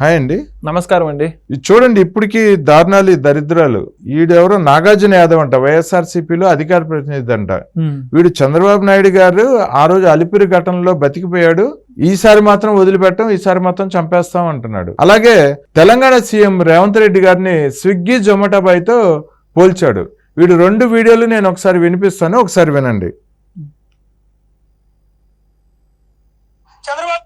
Hi అండి. నమస్కారం అండి. ఇది చూడండి ఇప్పటికి దారుణాలు దరిద్రాలు. ఈడెవరో నాగార్జున యాదవ్ అంట వైఎస్ఆర్సీపీలో అధికార ప్రతినిధి అంట. వీడు చంద్రబాబు నాయుడు గారు ఆ రోజు అలిపిరి ఘటనలో బతికిపోయాడు. ఈసారి మాత్రం వదిలిపెట్టం ఈసారి మాత్రం చంపేస్తాం అంటున్నాడు. అలాగే తెలంగాణ సీఎం రేవంత్ రెడ్డి గారిని స్విగ్గీ జొమాటో బాయ్తో పోల్చాడు. వీడు రెండు వీడియోలు నేను ఒకసారి వినిపిస్తాను ఒకసారి వినండి చంద్రబాబు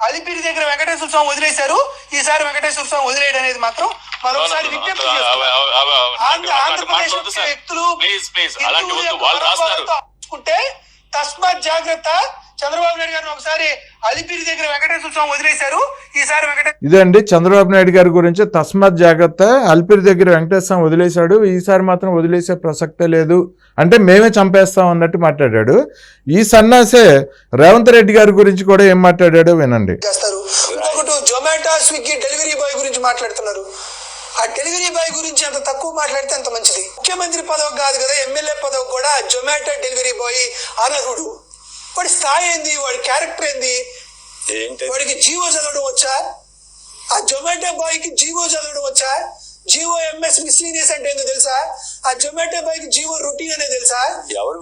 అలిపిరి దగ్గర వెంకటేశ్వర స్వామి వదిలేశారు. ఈసారి వెంకటేశ్వర స్వామి వదిలేయడం అనేది మాత్రం మరొకసారి విజ్ఞప్తి ఆంధ్రప్రదేశ్ వ్యక్తులు తస్మాత్ జాగ్రత్త చంద్రబాబు నాయుడు గారిని ఒకసారి అలిపిరి దగ్గర వెంకటేశ్వర స్వామి వదిలేశారు. ఈసారి ఇదే అండి చంద్రబాబు నాయుడు గారి గురించి తస్మాత్ జాగ్రత్త. అల్పిరి దగ్గర వెంకటేశ్వరం వదిలేశాడు. ఈసారి మాత్రం వదిలేసే ప్రసక్తే లేదు. అంటే మేమే చంపేస్తాం అన్నట్టు మాట్లాడాడు. ఈ సన్నాసే రేవంత్ రెడ్డి గారి గురించి కూడా ఏం మాట్లాడాడో వినండి. జొమాటో స్విగ్గీ డెలివరీ బాయ్ గురించి మాట్లాడుతున్నారు. ఆ డెలివరీ బాయ్ గురించి అంత తక్కువ మాట్లాడితే అంత మంచిది. ముఖ్యమంత్రి పదవి కాదు కదా ఎమ్మెల్యే పదవి కూడా జొమాటో డెలివరీ బాయ్ అనర్హుడు వాడి స్థాయి ఏంది? వాడి క్యారెక్టర్ ఏంది? ఏంటి వాడికి జీవో చదవడం వచ్చా? ఆ జొమాటో బాయ్కి జీవో చదవడం వచ్చా? జీవో ఎంఎస్ మిస్లీనియస్ అంటే ఏందో తెలుసా? ఆ జొమాటో బాయ్కి జీవో రొటీన్ అనేది తెలుసా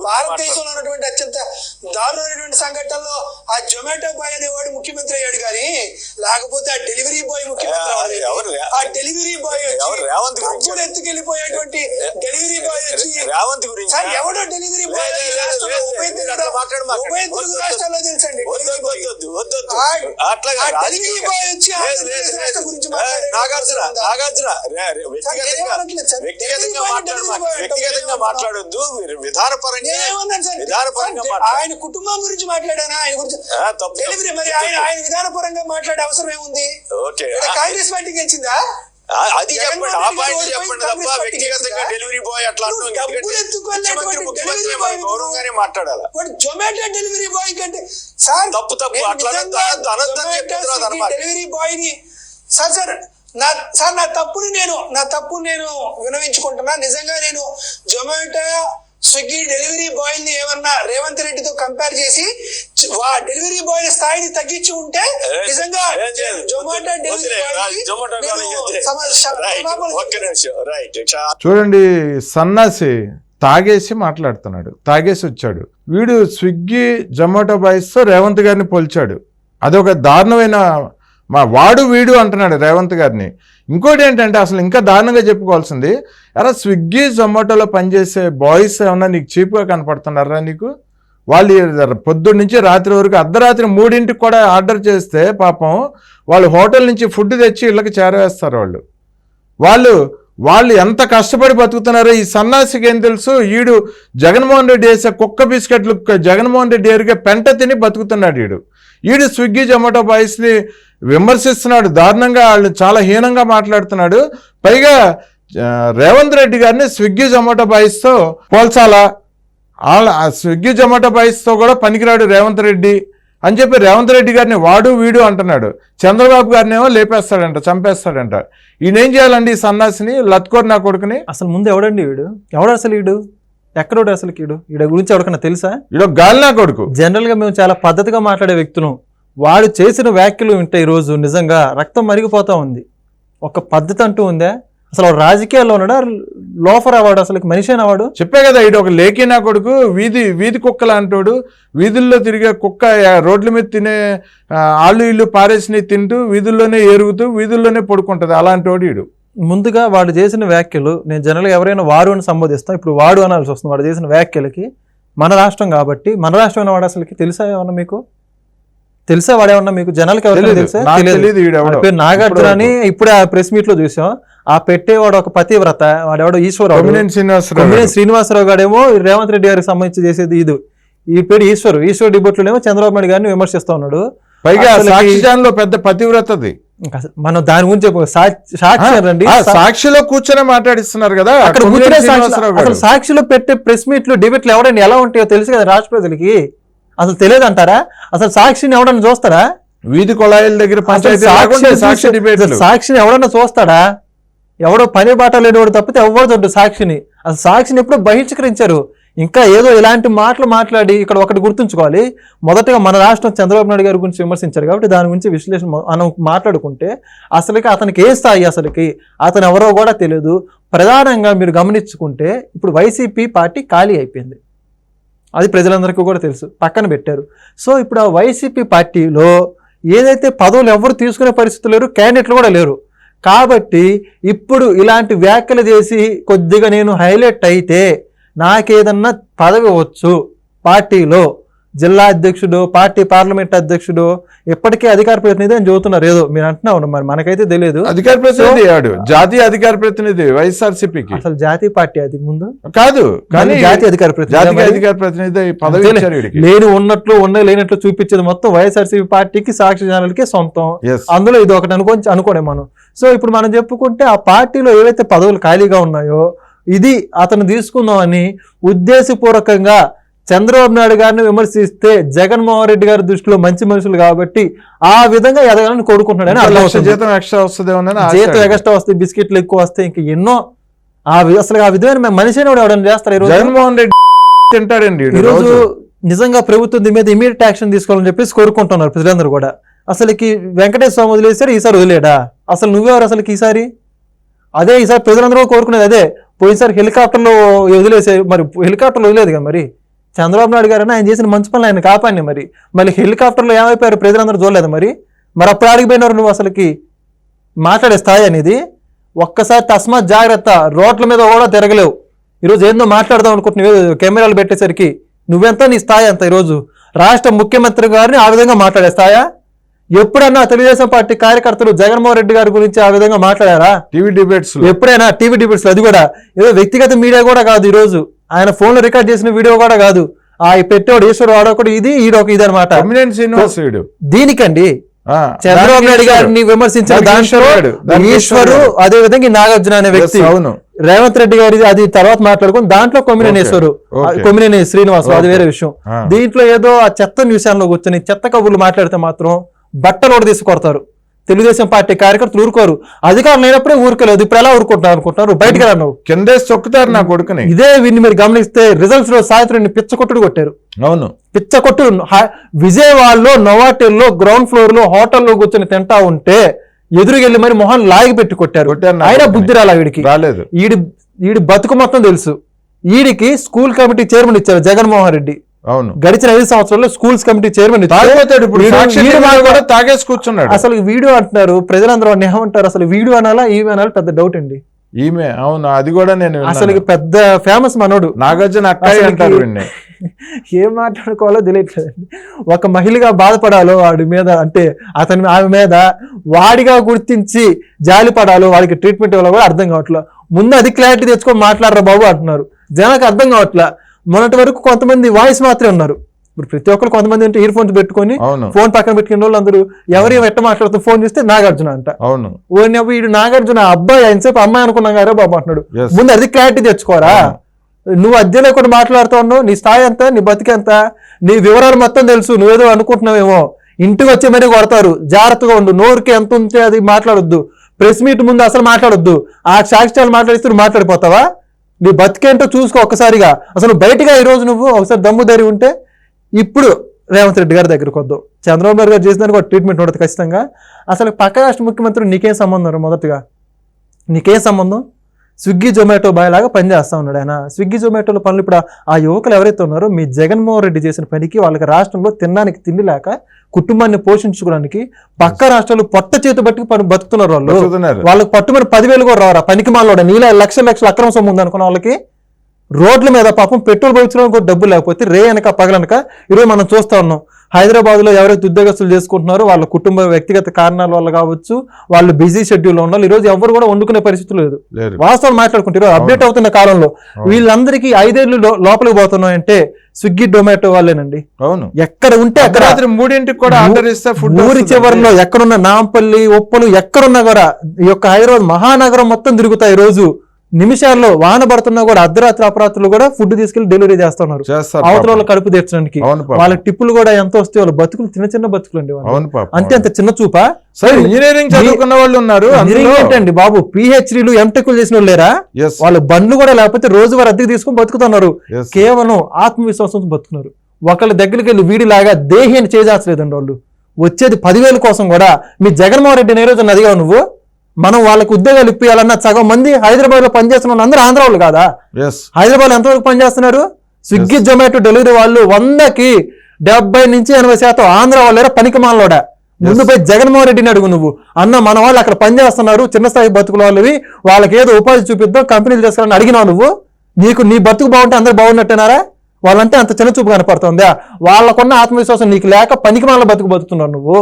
భారతదేశంలో ఉన్నటువంటి అత్యంత దారుణమైనటువంటి సంఘటనలో ఆ జొమాటో బాయ్ అనేవాడు ముఖ్యమంత్రి అయ్యాడు కానీ లేకపోతే ఆ డెలివరీ బాయ్ ముఖ్యమంత్రి ఆ, డెలివరీ బాయ్? రేవంత్ గురించి. డబ్బులు ఎత్తుకెళ్ళిపోయేటువంటి డెలివరీ బాయ్ వచ్చి రేవంత్ గురించి ఎవడో డెలివరీ బాయ్ ఉభయ తెలుగు రాష్ట్రాల్లో తెలుసండి డెలివరీ బాయ్. వచ్చి. గురించి నాగార్జున? నాగార్జున వ్యక్తిగతంగా. వ్యక్తిగతంగా? మాట్లాడొద్దు విధానపరంగా? విధానపరంగా ఆయన కుటుంబం గురించి మాట్లాడానా ఆయన గురించి డెలివరీ. మరి ఆయన ఆయన విధానపరంగా మాట్లాడే అవసరం ఏముంది ఓకే కాంగ్రెస్ పార్టీకి వచ్చిందా ఆ, అది చెప్పండి ఆ పాయింట్ తప్ప వ్యక్తిగతంగా? డెలివరీ బాయ్ అట్లా గౌరవంగానే మాట్లాడాలి జొమాటో డెలివరీ బాయ్ కంటే సార్ తప్పు, తప్పు. అట్లా. డెలివరీ బాయ్ని సార్ సార్ నా సార్ నా తప్పుని నేను నా తప్పుని నేను వినవించుకుంటున్నా. నిజంగా నేను జొమాటో స్విగ్గీ డెలివరీ బాయ్ని ఏమన్నా రేవంత్ రెడ్డితో కంపేర్ చేసి డెలివరీ బాయ్ స్థాయిని తగ్గించి ఉంటే నిజంగా. జొమాటో డెలివరీ చూడండి సన్నాసి తాగేసి మాట్లాడుతున్నాడు. తాగేసి వచ్చాడు. వీడు స్విగ్గీ జొమాటో బాయ్స్తో రేవంత్ గారిని పోల్చాడు. అదొక దారుణమైన మా వాడు వీడు అంటున్నాడు రేవంత్ గారిని. ఇంకోటి ఏంటంటే అసలు ఇంకా దారుణంగా చెప్పుకోవాల్సింది అరే స్విగ్గీ జొమాటోలో పనిచేసే బాయ్స్ ఏమన్నా నీకు చీప్గా కనపడుతున్నారా నీకు? వాళ్ళు పొద్దున్న నుంచి రాత్రి వరకు అర్ధరాత్రి మూడింటికి కూడా ఆర్డర్ చేస్తే పాపం వాళ్ళు హోటల్ నుంచి ఫుడ్ తెచ్చి ఇళ్ళకి చేరవేస్తారు వాళ్ళు. వాళ్ళు వాళ్ళు ఎంత కష్టపడి బతుకుతున్నారో ఈ సన్నాసికి ఏం తెలుసు? ఈడు జగన్మోహన్ రెడ్డి వేసే కుక్క బిస్కెట్లు జగన్మోహన్ రెడ్డి ఎరిగే పెంట తిని బతుకుతున్నాడు ఈడు. ఈడు స్విగ్గీ జొమాటో బాయ్స్ని విమర్శిస్తున్నాడు. దారుణంగా వాళ్ళు చాలా హీనంగా మాట్లాడుతున్నాడు. పైగా రేవంత్ రెడ్డి గారిని స్విగ్గీ జొమాటో బాయ్స్తో పోల్చాలా? వాళ్ళ స్విగ్గీ జొమాటో బాయ్స్తో కూడా పనికిరాడు రేవంత్ రెడ్డి అని చెప్పి రేవంత్ రెడ్డి గారిని వాడు వీడు అంటున్నాడు. చంద్రబాబు గారిని ఏమో లేపేస్తాడంట చంపేస్తాడంట. ఈయనేం చేయాలండి ఈ సన్నాసిని లత్కోర్ నా కొడుకుని? అసలు ముందు ఎవడండి వీడు? ఎవడు అసలు వీడు? ఎక్కడోడు అసలు వీడు వీడ గురించి ఎవరికైనా తెలుసా? ఈడో గాలి నా కొడుకు. జనరల్గా మేము చాలా పద్ధతిగా మాట్లాడే వ్యక్తులం. వాడు చేసిన వ్యాఖ్యలు వింటే ఈరోజు నిజంగా రక్తం మరిగిపోతా ఉంది. ఒక పద్ధతి అంటూ ఉందా? అసలు వాడు రాజకీయాల్లో ఉన్నాడా? లోఫర్ అవాడు అసలు మనిషి అవాడు చెప్పే కదా ఈడు ఒక లేఖీ నా కొడుకు వీధి వీధి కుక్కలు అంటాడు. వీధుల్లో తిరిగే కుక్క రోడ్ల మీద తినే ఆళ్ళు ఇల్లు పారేసినవి తింటూ వీధుల్లోనే ఎరుగుతూ వీధుల్లోనే పడుకుంటుంది. అలాంటి వాడు ఈడు. ముందుగా వాడు చేసిన వ్యాఖ్యలు నేను జనరల్గా ఎవరైనా వాడు అని సంబోధిస్తాం ఇప్పుడు వాడు అనాల్సి వస్తుంది. వాడు చేసిన వ్యాఖ్యలకి మన రాష్ట్రం కాబట్టి మన రాష్ట్రం వాడు అసలుకి తెలుసా ఏమన్నా మీకు? తెలుసా వాడేమన్నా మీకు? జనాలకి ఎవరైనా. తెలుసా? తెలియదు. నాగార్జున అని ఇప్పుడే ఆ ప్రెస్ మీట్లో చూసాం. ఆ పెట్టేవాడు ఒక పతివ్రత వాడెవడో ఈశ్వరరావు శ్రీనివాసరావు గారేమో రేవంత్ రెడ్డి గారికి సంబంధించి చేసేది ఇది. ఈ పేరు ఈశ్వర్ ఈశ్వర్ డిబేట్లోనేమో చంద్రబాబు నాయుడు గారిని విమర్శిస్తా ఉన్నాడు. పైగా పెద్ద పతివ్రతది. మనం దాని గురించి సాక్షి సాక్షిలో కూర్చొని మాట్లాడిస్తున్నారు కదా అక్కడ కూర్చునే. అసలు సాక్షిలో పెట్టే ప్రెస్ మీట్లు డిబేట్లు ఎవడండి ఎలా ఉంటాయో తెలుసు కదా రాష్ట్ర ప్రజలకి? అసలు తెలియదు అంటారా అసలు సాక్షిని ఎవడన్నా చూస్తారా? వీధి కొళాయిల దగ్గర సాక్షి అసలు సాక్షిని ఎవడన్నా చూస్తాడా? ఎవడో పని బాట లేనివాడు తప్పితే ఎవరు చూడు సాక్షిని. అసలు సాక్షిని ఎప్పుడో బహిష్కరించారు. ఇంకా ఏదో ఇలాంటి మాటలు మాట్లాడి ఇక్కడ ఒకటి గుర్తుంచుకోవాలి. మొదటగా మన రాష్ట్రం చంద్రబాబు నాయుడు గారి గురించి విమర్శించారు కాబట్టి దాని గురించి విశ్లేషణ మనం మాట్లాడుకుంటే అసలుకి అతనికి ఏ స్థాయి అసలుకి అతను ఎవరో కూడా తెలియదు ప్రధానంగా మీరు గమనించుకుంటే ఇప్పుడు వైసీపీ పార్టీ ఖాళీ అయిపోయింది. అది ప్రజలందరికీ కూడా తెలుసు. పక్కన పెట్టారు. సో ఇప్పుడు ఆ వైసీపీ పార్టీలో ఏదైతే పదవులు ఎవరు తీసుకునే పరిస్థితులు లేరు క్యాండిడేట్లు కూడా లేరు. కాబట్టి ఇప్పుడు ఇలాంటి వ్యాఖ్యలు చేసి కొద్దిగా నేను హైలైట్ అయితే నాకేదన్నా పదవి వచ్చు పార్టీలో జిల్లా అధ్యక్షుడు పార్టీ పార్లమెంట్ అధ్యక్షుడు ఇప్పటికే అధికార ప్రతినిధి అని చెబుతున్నారు. ఏదో మీరు అంటున్నారు మరి మనకైతే తెలియదు. అధికార ప్రతినిధి అయ్యాడు జాతీయ అధికార ప్రతినిధి వైఎస్ఆర్సీపీకి. అసలు జాతీయ పార్టీ అది ముందు? కాదు కానీ జాతీయ అధికార ప్రతినిధి? అధికార ప్రతినిధి పదవి లేని ఉన్నట్లు ఉన్న లేనట్లు చూపించేది మొత్తం వైఎస్ఆర్సీపీ పార్టీకి సాక్షి ఛానల్కి సొంతం. అందులో ఇది ఒకటి అనుకోని అనుకోనే మనం. సో ఇప్పుడు మనం చెప్పుకుంటే ఆ పార్టీలో ఏవైతే పదవులు ఖాళీగా ఉన్నాయో ఇది అతను తీసుకుందామని ఉద్దేశపూర్వకంగా చంద్రబాబు నాయుడు గారిని విమర్శిస్తే జగన్మోహన్ రెడ్డి గారి దృష్టిలో మంచి మనుషులు కాబట్టి ఆ విధంగా ఎదగాలని అర్థమవుతుంది. జీతం ఎక్స్ట్రా ఆశ. జీతం ఎగస్ట్రా వస్తాయి బిస్కెట్లు ఎక్కువ వస్తాయి ఇంకా ఎన్నో ఆ అసలు ఆ విధమైన మనిషిని కూడా ఎవడన్నా చేస్తారు ఈ రోజు జగన్మోహన్ రెడ్డి తింటాడండి ఈరోజు రోజు. నిజంగా ప్రభుత్వం దీని మీద ఇమీడియట్ యాక్షన్ తీసుకోవాలని చెప్పేసి కోరుకుంటున్నారు ప్రజలందరూ కూడా అసలుకి వెంకటేశ్వర స్వామి వదిలేశారు ఈసారి వదిలేడా అసలు నువ్వెవరు అసలుకి ఈసారి అదే ఈసారి ప్రజలందరూ కోరుకునేది అదే పోయినసారి హెలికాప్టర్లో వదిలేసే మరి హెలికాప్టర్లో వదిలేదు కదా మరి? చంద్రబాబు నాయుడు గారు ఆయన చేసిన మంచి పనులు ఆయన కాపాడి మరి. మళ్ళీ హెలికాప్టర్లో ఏమైపోయారు ప్రజలందరూ చూడలేదు మరి? మరి అప్పుడు అడిగిపోయినారు నువ్వు అసలుకి? మాట్లాడే స్థాయి అనేది ఒక్కసారి తస్మాత్ జాగ్రత్త రోడ్ల మీద కూడా తిరగలేవు. ఈరోజు ఏందో మాట్లాడదాం అనుకుంటున్నావు కెమెరాలు పెట్టేసరికి. నువ్వెంత నీ స్థాయి అంత ఈరోజు? రాష్ట్ర ముఖ్యమంత్రి గారిని ఆ విధంగా మాట్లాడే స్థాయా? ఎప్పుడన్నా తెలుగుదేశం పార్టీ కార్యకర్తలు జగన్మోహన్ రెడ్డి గారి గురించి ఆ విధంగా మాట్లాడారా? టీవీ డిబేట్స్ ఎప్పుడైనా టీవీ డిబేట్స్ అది కూడా. ఏదో వ్యక్తిగత మీడియా కూడా కాదు ఈ రోజు ఆయన ఫోన్లో రికార్డ్ చేసిన వీడియో కూడా కాదు. ఆ పెట్టేవాడు ఈశ్వరు వాడొకటి ఇది ఈడొక ఇది అనమాట ఎమినెంట్ శ్రీనివాస్ వీడు. దీనికి ఆ, చంద్రబాబు నాయుడు. గారిని విమర్శించిన దాంట్లో ఈశ్వరు. అదే విధంగా నాగార్జున అనే వ్యక్తి. అవును. రేవంత్ రెడ్డి గారి అది తర్వాత మాట్లాడుకుని దాంట్లో Okay. కొమ్మినేని శ్రీనివాసు అది. వేరే విషయం. దీంట్లో ఏదో ఆ చెత్త విషయాల్లో కూర్చొని చెత్త కబుర్లు మాట్లాడితే మాత్రం బట్టలు తీసి కొడతారు. తెలుగుదేశం పార్టీ కార్యకర్తలు ఊరుకోరు. అధికారం లేనప్పుడే ఊరుకోలేదు ఇప్పుడు ఎలా ఊరుకుంటున్నారు అనుకుంటున్నారు? బయటకు రా నువ్వు కిందేసి తొక్కుతారు నా కొడుకుని. ఇదే వీడిని మీరు గమనిస్తే రిజల్ట్స్లో సాయంత్రం పిచ్చ కొట్టుడు కొట్టారు. అవును. పిచ్చ కొట్టు హా- విజయవాడలో నోవాటెల్లో గ్రౌండ్ ఫ్లోర్లో హోటల్లో కూర్చొని తింటా ఉంటే ఎదురుకెళ్ళి మరి మొహం లాగి పెట్టి కొట్టారు. కొట్టారు నా అయినా కొడుకుని. బుద్ధి రాలా వీడికి? రాలేదు. ఈడి ఈడి బతుకు మొత్తం తెలుసు. ఈడికి స్కూల్ కమిటీ చైర్మన్ ఇచ్చారు జగన్మోహన్ రెడ్డి. అవును. గడిచిన ఐదు సంవత్సరాల్లో స్కూల్స్ కమిటీ చైర్మన్ తాగేసి కూర్చున్నాడు. అసలు వీడియో అంటున్నారు ప్రజలందరూ ఏమంటారు? అసలు వీడియో అనాలా ఈమె అనాలా? పెద్ద డౌట్ అండి. ఈమె అవును అది కూడా నేను. అసలు పెద్ద ఫేమస్ మనోడు. నాగార్జున అసలుకి- అంటారు ఏం మాట్లాడుకోవాలో తెలియట్లేదండి ఒక మహిళగా బాధపడాలో వాడి మీద అంటే అతని ఆమె మీద వాడిగా గుర్తించి జాలి పడాలో వాడికి ట్రీట్మెంట్ ఇవ్వాలో కూడా అర్థం కావట్లే. ముందు అది క్లారిటీ తెచ్చుకొని మాట్లాడరా బాబు అంటున్నారు. జనానికి అర్థం కావట్లే. మొన్నటి వరకు కొంతమంది వాయిస్ మాత్రమే ఉన్నారు. ఇప్పుడు ప్రతి ఒక్కరు కొంతమంది అంటే ఇయర్ ఫోన్స్ పెట్టుకొని ఫోన్ పక్కన పెట్టుకునే వాళ్ళు అందరూ ఎవరు ఎట్ట మాట్లాడుతూ ఫోన్ చేస్తే నాగార్జున అంట. అవును. ఓ నువ్వు వీడు నాగార్జున అబ్బాయి ఎంతసేపు అమ్మాయి అనుకున్నాం గారా బాబు అంటున్నాడు. ముందు అది క్లారిటీ తెచ్చుకోరా. నువ్వు అద్దెలో కూడా మాట్లాడుతూ ఉన్నావు నీ స్థాయి ఎంత నీ బతికి ఎంత నీ వివరాలు మొత్తం తెలుసు నువ్వేదో అనుకుంటున్నావేమో. ఇంటికి వచ్చే మరీ కొడతారు. జాగ్రత్తగా ఉండు. నోరుకి ఎంత ఉంటే అది మాట్లాడొద్దు. ప్రెస్ మీట్ ముందు అసలు మాట్లాడొద్దు. ఆ సాక్ష్యాలు మాట్లాడిస్తే మాట్లాడిపోతావా? నీ బతికేంటో చూసుకో ఒక్కసారిగా. అసలు బయటగా ఈ రోజు నువ్వు ఒకసారి దమ్ము ధరి ఉంటే ఇప్పుడు రేవంత్ రెడ్డి గారి దగ్గరకు వద్దు. చంద్రబాబు నాయుడు గారు చేసిన ఒక ట్రీట్మెంట్ ఉండదు ఖచ్చితంగా. అసలు పక్క రాష్ట్ర ముఖ్యమంత్రి నీకేం సంబంధం మొదటిగా మొదటగా? నీకేం సంబంధం? స్విగ్గీ జొమాటో బాయ్ లాగా పనిచేస్తా ఉన్నాడు ఆయన. స్విగ్గీ జొమాటోలో పనులు ఇప్పుడు ఆ- యువకులు ఎవరైతే ఉన్నారో మీ జగన్మోహన్ రెడ్డి చేసిన పనికి వాళ్ళకి రాష్ట్రంలో తినడానికి తిండి లేక కుటుంబాన్ని పోషించుకోవడానికి పక్క రాష్ట్రాలు పొట్ట చేతి బట్టి పని బతుకుతున్నారు వాళ్ళు. వాళ్ళకి పట్టుమని పదివేలు కూడా రావరా పనికి మాలోడ? నీళ్ళ లక్షల లక్షల అక్రమ సొమ్ము ఉంది అనుకున్న వాళ్ళకి రోడ్ల మీద పాపం పెట్రోల్ పోయించడానికి కూడా డబ్బులు లేకపోతే రే అనక పగలనక ఈరోజు మనం చూస్తా ఉన్నాం. హైదరాబాద్లో ఎవరైతే ఉద్యోగస్తులు చేసుకుంటున్నారో వాళ్ళ కుటుంబ వ్యక్తిగత కారణాల వల్ల కావచ్చు వాళ్ళు బిజీ షెడ్యూల్ ఉన్నారు. ఈ రోజు ఎవరు కూడా వండుకునే పరిస్థితి లేదు. వాస్తవం మాట్లాడుకుంటారు అప్డేట్ అవుతున్న కాలంలో వీళ్ళందరికీ ఐదేళ్ళు లోపలికి పోతున్నాయంటే స్విగ్గీ డొమాటో వాళ్ళేనండి. అవును. ఎక్కడ ఉంటే అక్కడ రాత్రి మూడింటికి కూడా ఆర్డర్ ఇస్తే ఫుడ్ ఊరి చివరిలో ఎక్కడున్న నాంపల్లి ఉప్పలు ఎక్కడున్నా కూడా ఈ యొక్క హైదరాబాద్ మహానగరం మొత్తం తిరుగుతాయి ఈ రోజు నిమిషాల్లో వాన పడుతున్నా కూడా అర్ధరాత్రి అపరాత్రులు కూడా ఫుడ్ తీసుకెళ్ళి డెలివరీ చేస్తున్నారు. అవతల. వాళ్ళ కడుపు తీర్చడానికి. వాళ్ళ టిప్పులు కూడా ఎంత వస్తే వాళ్ళ బతుకులు చిన్న చిన్న బతుకులు అండి అంతే అంత చిన్న చూపా. సరే ఇంజనీరింగ్ చదువుకున్న వాళ్ళు ఉన్నారు ఏంటండి బాబు? పిహెచ్డీలు ఎంటెక్లు చేసిన వాళ్ళు లేరా? వాళ్ళ బండ్లు కూడా లేకపోతే రోజు వారు అద్దెకి తీసుకొని బతుకుతున్నారు. కేవలం ఆత్మవిశ్వాసంతో బతుకున్నారు ఒకళ్ళ దగ్గరికి వెళ్ళి వీడిలాగా దేహి అని చేసేసలేదండి వాళ్ళు. వచ్చేది పదివేల కోసం కూడా మీ జగన్మోహన్ రెడ్డి ఏ రోజు అదిగా నువ్వు? మనం వాళ్ళకి ఉద్యోగాలు ఇప్పించాలన్న సగం మంది హైదరాబాద్లో పనిచేస్తున్న వాళ్ళు అందరూ ఆంధ్ర వాళ్ళు కాదా హైదరాబాద్ ఎంతవరకు పనిచేస్తున్నారు? స్విగ్గీ జొమాటో డెలివరీ వాళ్ళు వందకి డెబ్బై నుంచి ఎనభై శాతం ఆంధ్ర వాళ్ళేరా పనికి మాలోడా ముందు పోయి జగన్మోహన్ రెడ్డిని అడుగు నువ్వు. అన్న మన వాళ్ళు అక్కడ పనిచేస్తున్నారు చిన్న స్థాయి బతుకుల వాళ్ళవి. వాళ్ళకి ఏదో ఉపాధి చూపిద్దాం కంపెనీలు చేసుకోవాలని అడిగినావు నువ్వు. నీకు నీ బతుకు బాగుంటే అందరు బాగున్నట్టేనారా? వాళ్ళంటే అంత చిన్న చూపు కనపడుతుందా? వాళ్ళకున్న ఆత్మవిశ్వాసం నీకు లేక పనికి మాల బతుకు బతుకుతున్నావు నువ్వు.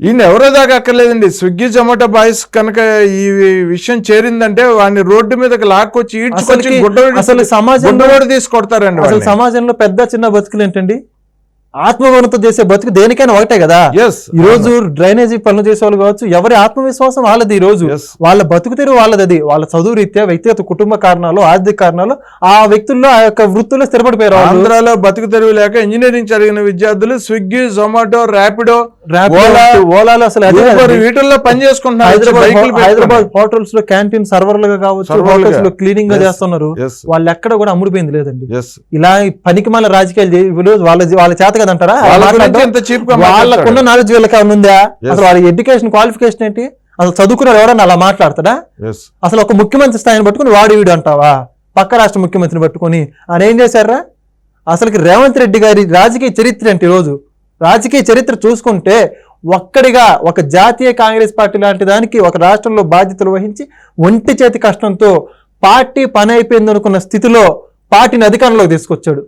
ఈయన ఎవరో దాకా అక్కర్లేదండి. స్విగ్గీ జొమాటో బాయ్స్ కనుక ఈ విషయం చేరిందంటే వాడిని రోడ్డు మీదకి లాక్కొచ్చి ఈడ్చుకొచ్చి అసలుకి- గుడ్డోడు అసలు సమాజంలో గుడ్డోడు తీసి కొడతారండి అసలు సమాజంలో పెద్ద చిన్న బతుకులు ఏంటండి? ఆత్మగౌరవంతో చేసే బతుకు దేనికైనా ఒకటే కదా ఈ రోజు డ్రైనేజీ పనులు చేసే వాళ్ళు కావచ్చు ఎవరి ఆత్మవిశ్వాసం వాళ్ళది ఈ రోజు. వాళ్ళ బతుకు తెరువు వాళ్ళది అది వాళ్ళ చదువు రీత్యా వ్యక్తిగత కుటుంబ కారణాలు ఆర్థిక కారణాలు ఆ వ్యక్తుల్లో ఆ యొక్క వృత్తుల్లో స్థిరపడిపోయారు. ఆంధ్రాలో బతుకు తెరువు లేక ఇంజనీరింగ్ చదివిన విద్యార్థులు Swiggy Zomato Rapido Rapido, Ola, ఓలాలో అసలు. వీటిల్లో పని చేసుకుంటున్నారు హైదరాబాద్ హోటల్స్లో క్యాంటీన్ సర్వర్లుగా కావచ్చు. హోటల్స్లో క్లీనింగ్గా. చేస్తున్నారు. వాళ్ళు ఎక్కడ కూడా అమ్ముడిపోయింది లేదండి. ఇలా పనికి మన రాజకీయాలు వాళ్ళ వాళ్ళ చేత కదంటారా? వాళ్ళకున్న. నాలెడ్జ్ వీళ్ళకి ఏమైనా ఉందా. అసలు వాళ్ళ ఎడ్యుకేషన్ క్వాలిఫికేషన్ ఏంటి? అసలు చదువుకున్నారు ఎవరన్నా అలా మాట్లాడతాడా. అసలు ఒక ముఖ్యమంత్రి స్థాయిని పట్టుకుని వాడు వీడు అంటావా? పక్క రాష్ట్ర ముఖ్యమంత్రిని పట్టుకొని ఆయన ఏం చేశారా? అసలుకి రేవంత్ రెడ్డి గారి రాజకీయ చరిత్ర అంటే ఈరోజు? రాజకీయ చరిత్ర చూసుకుంటే ఒక్కడిగా ఒక జాతీయ కాంగ్రెస్ పార్టీ లాంటి దానికి ఒక రాష్ట్రంలో బాధ్యతలు వహించి ఒంటి చేతి కష్టంతో పార్టీ పని అయిపోయింది అనుకున్న స్థితిలో పార్టీని అధికారంలోకి తీసుకొచ్చాడు.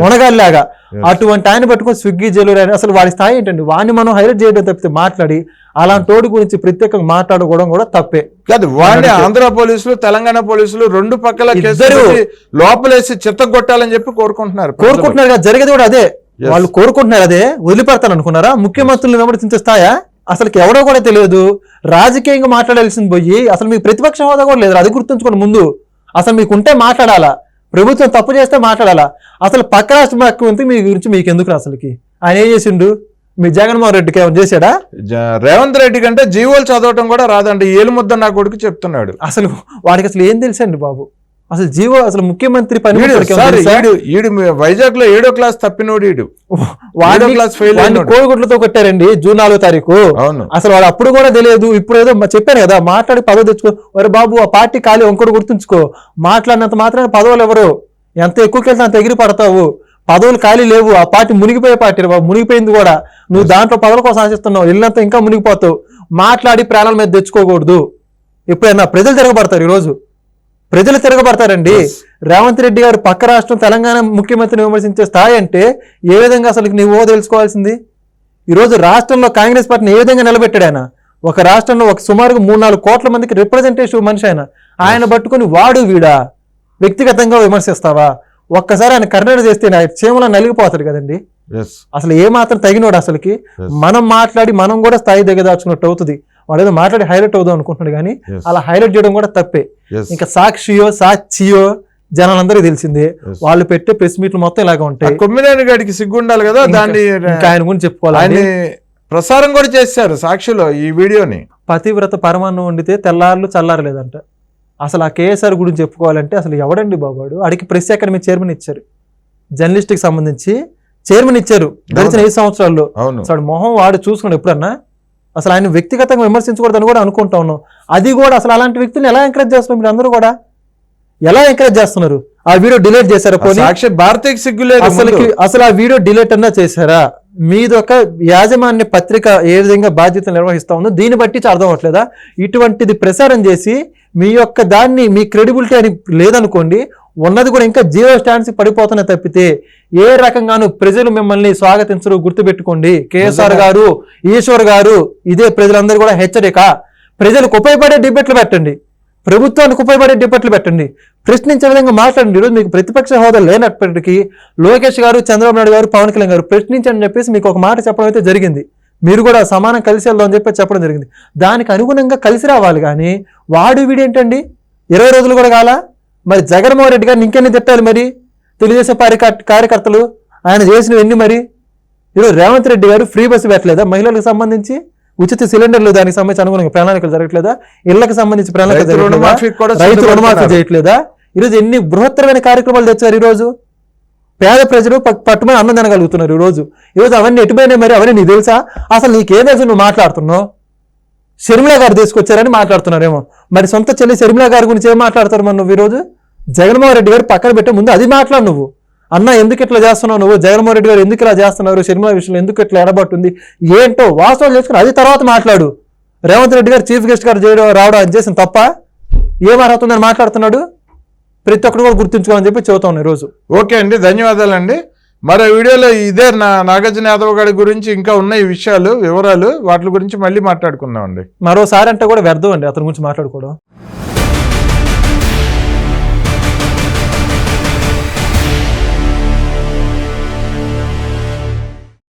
మునగాల్లాగా. Yes. అటువంటి ఆయన పట్టుకొని స్విగ్గీ జైలు అసలు వాడి స్థాయి ఏంటండి? వాడిని మనం హైలైట్ చేయడం తప్పితే మాట్లాడి అలాంటి తోడి గురించి ప్రత్యేకంగా మాట్లాడుకోవడం కూడా తప్పే. కాదు వాడిని. ఆంధ్ర పోలీసులు తెలంగాణ పోలీసులు రెండు పక్కల లోపలేసి చిత్తగొట్టాలని చెప్పి కోరుకుంటున్నారు. కోరుకుంటున్నారు కదా జరిగేది కూడా అదే. వాళ్ళు కోరుకుంటున్నారు అదే వదిలిపెడతారు అనుకున్నారా? ముఖ్యమంత్రులు విమర్శించే స్థాయా? అసలుకి ఎవరో కూడా తెలియదు. రాజకీయంగా మాట్లాడాల్సింది పోయి అసలు మీకు ప్రతిపక్ష హోదా కూడా లేదు? అది గుర్తుంచుకోండి ముందు. అసలు మీకు ఉంటే మాట్లాడాలా? ప్రభుత్వం తప్పు చేస్తే మాట్లాడాలా? అసలు పక్క రాష్ట్ర ముఖ్యమంత్రి మీ గురించి మీకు ఎందుకు అసలుకి? ఆయన ఏం చేసిండు? మీ జగన్మోహన్ రెడ్డికి ఏమైనా చేశాడా? రేవంత్ రెడ్డి కంటే జీవోలు చదవటం కూడా రాదండి. ఏలు ముద్ద నా కొడుకు చెప్తున్నాడు. అసలు వాడికి అసలు ఏం తెలుసండి బాబు? అసలు జీవో అసలు ముఖ్యమంత్రి పని ఈడు వైజాగ్లో ఏడో క్లాస్ తప్పినోడు ఈడు. ఏడో క్లాస్ ఫెయిల్. కోడిగుడ్లతో కొట్టారండి జూన్ నాలుగో తారీఖు. అవును. అసలు వాడు అప్పుడు కూడా తెలియదు ఇప్పుడు ఏదో చెప్పాను కదా మాట్లాడి పదవి తెచ్చుకో. ఒరే బాబు ఆ పార్టీ ఖాళీ ఇంకోటి గుర్తుంచుకో. మాట్లాడినంత మాత్రమే పదవులు ఎవరు? ఎంత ఎక్కువకి వెళ్తే అంత ఎగిరి పడతావు. పదవులు ఖాళీ లేవు ఆ పార్టీ మునిగిపోయే పార్టీ బాబు మునిగిపోయింది కూడా. నువ్వు దాంట్లో పదవుల కోసం ఆశిస్తున్నావు వెళ్ళినంత ఇంకా మునిగిపోతావు. మాట్లాడి ప్రాణాల మీద తెచ్చుకోకూడదు. ఎప్పుడైనా ప్రజలు తిరగబడతారు ఈరోజు. ప్రజలు తిరగబడతారండి. రేవంత్ రెడ్డి గారు పక్క రాష్ట్రం తెలంగాణ ముఖ్యమంత్రిని విమర్శించే స్థాయి అంటే ఏ విధంగా అసలు నీవో తెలుసుకోవాల్సింది? ఈరోజు రాష్ట్రంలో కాంగ్రెస్ పార్టీని ఏ విధంగా నిలబెట్టాడు ఆయన? ఒక రాష్ట్రంలో ఒక సుమారుగా మూడు నాలుగు కోట్ల మందికి రిప్రజెంటేటివ్ మనిషి ఆయన. ఆయన పట్టుకొని వాడు వీడా? వ్యక్తిగతంగా విమర్శిస్తావా? ఒక్కసారి ఆయన కర్ణాటక చేస్తే నా చీమలో నలిగిపోతాడు కదండి. అసలు ఏ మాత్రం తగినోడు అసలుకి. మనం మాట్లాడి మనం కూడా స్థాయి దిగదార్చుకున్నట్టు అవుతుంది. వాడు ఏదో మాట్లాడి హైలైట్ అవుదాం అనుకుంటున్నాడు కానీ. అలా హైలైట్ చేయడం కూడా తప్పే. ఇంకా సాక్షియో సాక్షియో జనాలందరికీ తెలిసిందే. వాళ్ళు పెట్టే ప్రెస్ మీట్లు మొత్తం ఇలాగ ఉంటాయి. కొమ్మినేని గడికి సిగ్గు ఉండాలి కదా దాన్ని ఆయన గురించి చెప్పుకోవాలి ప్రసారం కూడా చేశారు సాక్షిలో ఈ వీడియోని. పతివ్రత పరమాన్నం వండితే తెల్లారులు చల్లారలేదంట. అసలు ఆ కేఎస్ఆర్ గురించి చెప్పుకోవాలంటే అసలు ఎవడండి బాబాడు అడిగి ప్రెస్ అకాడమీ చైర్మన్ ఇచ్చారు. జర్నలిస్ట్కి సంబంధించి చైర్మన్ ఇచ్చారు గడిచిన ఐదు సంవత్సరాల్లో. అసలు మొహం వాడు చూసుకున్నాడు ఎప్పుడన్నా? అసలు ఆయన వ్యక్తిగతంగా విమర్శించకూడదని కూడా అనుకుంటా ఉన్నాం. అది కూడా అసలు అలాంటి వ్యక్తిని ఎలా ఎంకరేజ్ చేస్తున్నారు మీరు అందరూ కూడా? ఎలా ఎంకరేజ్ చేస్తున్నారు? ఆ వీడియో డిలీట్ చేశారా సాక్షి భారతీయ సిగ్గు లేదు అసలుకి ముందు. అసలు ఆ వీడియో డిలీట్ అన్నా చేశారా? మీదొక యాజమాన్య పత్రిక ఏ విధంగా బాధ్యతలు నిర్వహిస్తా ఉందో దీన్ని బట్టి అర్థం అవ్వట్లేదా? ఇటువంటిది ప్రసారం చేసి మీ యొక్క దాన్ని మీ క్రెడిబిలిటీ అని లేదనుకోండి ఉన్నది కూడా ఇంకా జీరో స్టాండ్స్ పడిపోతున్న తప్పితే ఏ రకంగాను ప్రజలు మిమ్మల్ని స్వాగతించరు గుర్తుపెట్టుకోండి. కేఎస్ఆర్ గారు ఈశ్వర్ గారు ఇదే ప్రజలందరూ కూడా హెచ్చరిక. ప్రజలకు ఉపయోగపడే డిబేట్లు పెట్టండి. ప్రభుత్వానికి ఉపయోగపడే డిబేట్లు పెట్టండి. ప్రశ్నించే విధంగా మాట్లాడండి. ఈరోజు మీకు ప్రతిపక్ష హోదా లేనప్పటికీ లోకేష్ గారు చంద్రబాబు నాయుడు గారు పవన్ కళ్యాణ్ గారు ప్రశ్నించండి అని చెప్పేసి మీకు ఒక మాట చెప్పడం అయితే జరిగింది. మీరు కూడా సమానం కలిసి వెళ్దాం అని చెప్పి చెప్పడం జరిగింది. దానికి అనుగుణంగా కలిసి రావాలి కానీ వాడు వీడేంటండి ఇరవై రోజులు కూడా కాలా? మరి జగన్మోహన్ రెడ్డి గారిని ఇంకెన్ని తిట్టాలి మరి? తెలుగుదేశం పార్టీ కార్యకర్తలు ఆయన చేసినవి మరి? ఈరోజు రేవంత్ రెడ్డి గారు ఫ్రీ బస్సు పెట్టలేదా? మహిళలకు సంబంధించి? ఉచిత సిలిండర్లు దానికి సంబంధించి అనుగుణంగా ప్రణాళికలు జరగట్లేదా? ఇళ్ళకు సంబంధించి ప్రణాళిక రైతు రుణమాఫీ చేయట్లేదా? ఈరోజు ఎన్ని బృహత్తరమైన కార్యక్రమాలు తెచ్చారు ఈరోజు? పేద ప్రజలు పట్టుమని అన్నం తినగలుగుతున్నారు ఈరోజు. ఈరోజు అవన్నీ ఎటుపోయినాయి మరి? అవన్నీ నీకు తెలుసా? అసలు నీకేం తెలుసు? నువ్వు మాట్లాడుతున్నావు. షర్మిల గారు తీసుకొచ్చారని మాట్లాడుతున్నారేమో. మరి సొంత చెల్లి షర్మిల గారి గురించి ఏం మాట్లాడతారు మరి నువ్వు ఈరోజు? జగన్మోహన్ రెడ్డి గారు పక్కన పెట్టే ముందు అది మాట్లాడు నువ్వు. అన్న ఎందుకు ఇట్లా చేస్తున్నావు నువ్వు? జగన్మోహన్ రెడ్డి గారు ఎందుకు ఇలా చేస్తున్నారు? షర్మిల విషయంలో ఎందుకు ఇట్లా ఎడబట్టుంది ఏంటో వాస్తవాలు చేసుకుని అది తర్వాత మాట్లాడు. రేవంత్ రెడ్డి గారు చీఫ్ గెస్ట్ గారు చేయడం రావడం అది చేసిన తప్ప ఏం అర్హత ఉందని మాట్లాడుతున్నాడు? ప్రతి ఒక్కరు కూడా గుర్తుంచుకోవాలని చెప్పి చెబుతాను ఈరోజు. ఓకే అండి ధన్యవాదాలండి. మరో వీడియోలో ఇదే నా నాగార్జున యాదవ్ గారి గురించి ఇంకా ఉన్నాయి విషయాలు వివరాలు వాటి గురించి మళ్ళీ మాట్లాడుకుందాం అండి మరోసారి అంటే కూడా వ్యర్థం అండి అతని గురించి మాట్లాడుకోవడం.